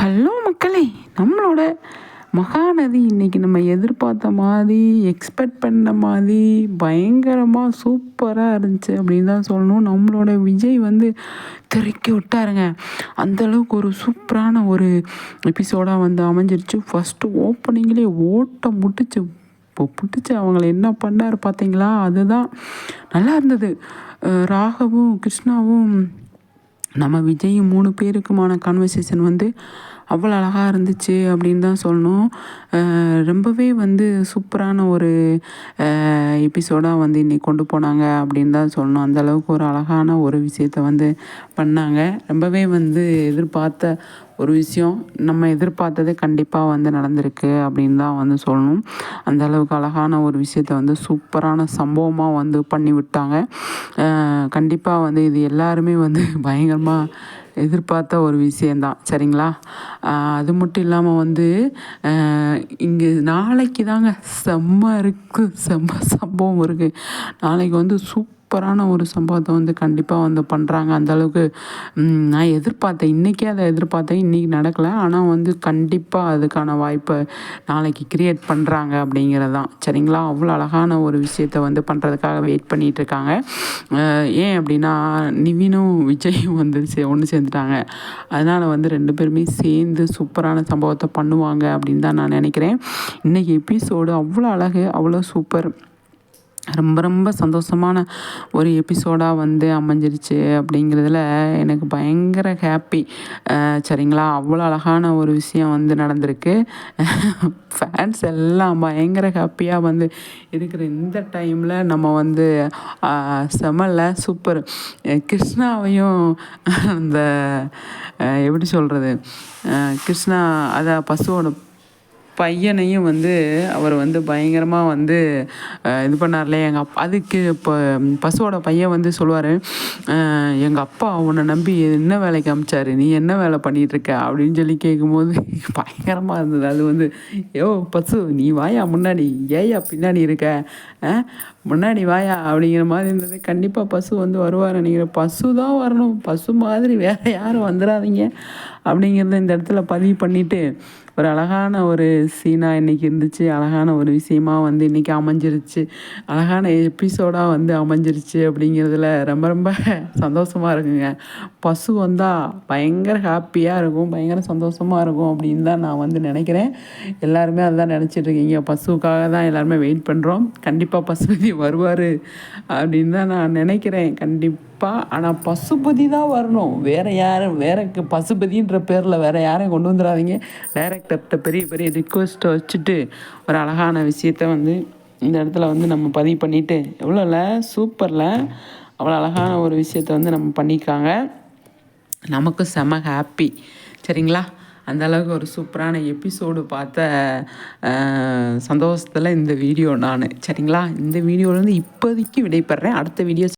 Hello மக்களே நம்மளோட மகாநதி இன்னைக்கு நம்ம எதிர்பார்த்த மாதிரி எக்ஸ்பெக்ட் பண்ண மாதிரி பயங்கரமாக சூப்பராக இருந்துச்சு அப்படின்னு தான் சொல்லணும். நம்மளோட விஜய் வந்து திரைக்கி விட்டாருங்க. அந்தளவுக்கு ஒரு சூப்பரான ஒரு எபிசோடாக வந்து அமைஞ்சிருச்சு. ஃபஸ்ட்டு ஓப்பனிங்லேயே ஓட்ட முட்டுச்சு இப்போ பிடிச்சி அவங்கள என்ன பண்ணார் பார்த்தீங்களா அதுதான் நல்லா இருந்தது. ராகவும் கிருஷ்ணாவும் நம்ம விஜய் மூணு பேருக்குமான கான்வர்சேஷன் வந்து அவ்வளோ அழகாக இருந்துச்சு அப்படின்னு தான் சொல்லணும். ரொம்பவே வந்து சூப்பரான ஒரு எபிசோடாக வந்து இன்னைக்கு கொண்டு போனாங்க அப்படின்னு தான் சொல்லணும். அந்த அளவுக்கு ஒரு அழகான ஒரு விஷயத்த வந்து பண்ணாங்க. ரொம்பவே வந்து எதிர்பார்த்த ஒரு விஷயம். நம்ம எதிர்பார்த்தது கண்டிப்பாக வந்து நடந்திருக்கு அப்படின்னு தான் வந்து சொல்லணும். அந்த அளவுக்கு அழகான ஒரு விஷயத்த வந்து சூப்பரான சம்பவமாக வந்து பண்ணி விட்டாங்க கண்டிப்பாக வந்து இது எல்லாருமே வந்து பயங்கரமாக எதிர்பார்த்த ஒரு விஷயந்தான் சரிங்களா? அது மட்டும் இல்லாமல் வந்து இங்கே நாளைக்கு தாங்க செம்ம இருக்குது செம்ம சம்பவம் இருக்குது நாளைக்கு வந்து சூப்பரான ஒரு சம்பவத்தை வந்து கண்டிப்பாக வந்து பண்ணுறாங்க அந்தளவுக்கு நான் எதிர்பார்த்தேன். இன்றைக்கே அதை எதிர்பார்த்தேன். இன்றைக்கி நடக்கலை. ஆனால் வந்து கண்டிப்பாக அதுக்கான வாய்ப்பை நாளைக்கு கிரியேட் பண்ணுறாங்க அப்படிங்கிறது தான் சரிங்களா? அவ்வளோ அழகான ஒரு விஷயத்த வந்து பண்ணுறதுக்காக வெயிட் பண்ணிகிட்டு இருக்காங்க. ஏன் அப்படின்னா நிவினும் விஜயும் வந்து சே ஒன்று சேர்ந்துட்டாங்க. அதனால் வந்து ரெண்டு பேருமே சேர்ந்து சூப்பரான சம்பவத்தை பண்ணுவாங்க அப்படின்னு தான் நான் நினைக்கிறேன். இன்றைக்கி எபிசோடு அவ்வளோ அழகு அவ்வளோ சூப்பர் ரொம்ப ரொம்ப சந்தோஷமான ஒரு எபிசோடாக வந்து அமைஞ்சிருச்சு அப்படிங்கிறதுல எனக்கு பயங்கர ஹாப்பி சரிங்களா? அவ்வளோ அழகான ஒரு விஷயம் வந்து நடந்திருக்கு. ஃபேன்ஸ் எல்லாம் பயங்கர ஹாப்பியாக வந்து இருக்கிற இந்த டைமில் நம்ம வந்து செமல்ல சூப்பர் கிருஷ்ணாவையும் அந்த எப்படி சொல்கிறது கிருஷ்ணா அதை பசுவோட பையனையும் வந்து அவர் வந்து பயங்கரமாக வந்து இது பண்ணார்ல. எங்கள் அப்பா அதுக்கு இப்போ பசுவோட பையன் வந்து சொல்லுவார் எங்கள் அப்பா உன்னை நம்பி என்ன வேலைக்கு அமிச்சாரு? நீ என்ன வேலை பண்ணிகிட்ருக்க அப்படின்னு சொல்லி கேட்கும்போது பயங்கரமாக இருந்தது. அது வந்து யோ பசு நீ வாயா முன்னாடி? ஏயா பின்னாடி இருக்க? முன்னாடி வாயா? அப்படிங்கிற மாதிரி இருந்தது. கண்டிப்பாக பசு வந்து வருவார் நினைக்கிறேன். பசு தான் வரணும். பசு மாதிரி வேறு யாரும் வந்துடாதீங்க அப்படிங்கிறத இந்த இடத்துல பதிவு பண்ணிவிட்டு ஒரு அழகான ஒரு சீனாக இன்றைக்கி இருந்துச்சு. அழகான ஒரு விஷயமா வந்து இன்றைக்கி அமைஞ்சிருச்சு. அழகான எபிசோடாக வந்து அமைஞ்சிருச்சு அப்படிங்கிறதுல ரொம்ப ரொம்ப சந்தோஷமாக இருக்குங்க. பசு வந்தால் பயங்கர ஹாப்பியாக இருக்கும். பயங்கர சந்தோஷமாக இருக்கும் அப்படின்னு தான் நான் வந்து நினைக்கிறேன். எல்லாருமே அதுதான் நினச்சிட்ருக்கீங்க பசுவுக்காக தான் எல்லாருமே வெயிட் பண்ணுறோம் கண்டிப்பாக பசுபதி வருவார் அப்படின்னு தான் நான் நினைக்கிறேன். கண்டிப்பாக ஆனால் பசுபதி தான் வரணும். வேறு யாரும் வேற பசுபதின்ற பேரில் வேறு யாரையும் கொண்டு வந்துடாதீங்க டைரக்டர்கிட்ட பெரிய பெரிய ரிக்வெஸ்ட்டை வச்சுட்டு ஒரு அழகான விஷயத்த வந்து இந்த இடத்துல வந்து நம்ம பதிவு பண்ணிவிட்டு எவ்வளோல சூப்பரில். அவ்வளோ அழகான ஒரு விஷயத்த வந்து நம்ம பண்ணியிருக்காங்க. நமக்கு செம ஹாப்பி சரிங்களா? அந்த அளவுக்கு ஒரு சூப்பரான எபிசோடு பார்த்த சந்தோஷத்தில் இந்த வீடியோ நான். சரிங்களா? இந்த வீடியோலேருந்து இப்போதைக்கு விடைபெறேன். அடுத்த வீடியோ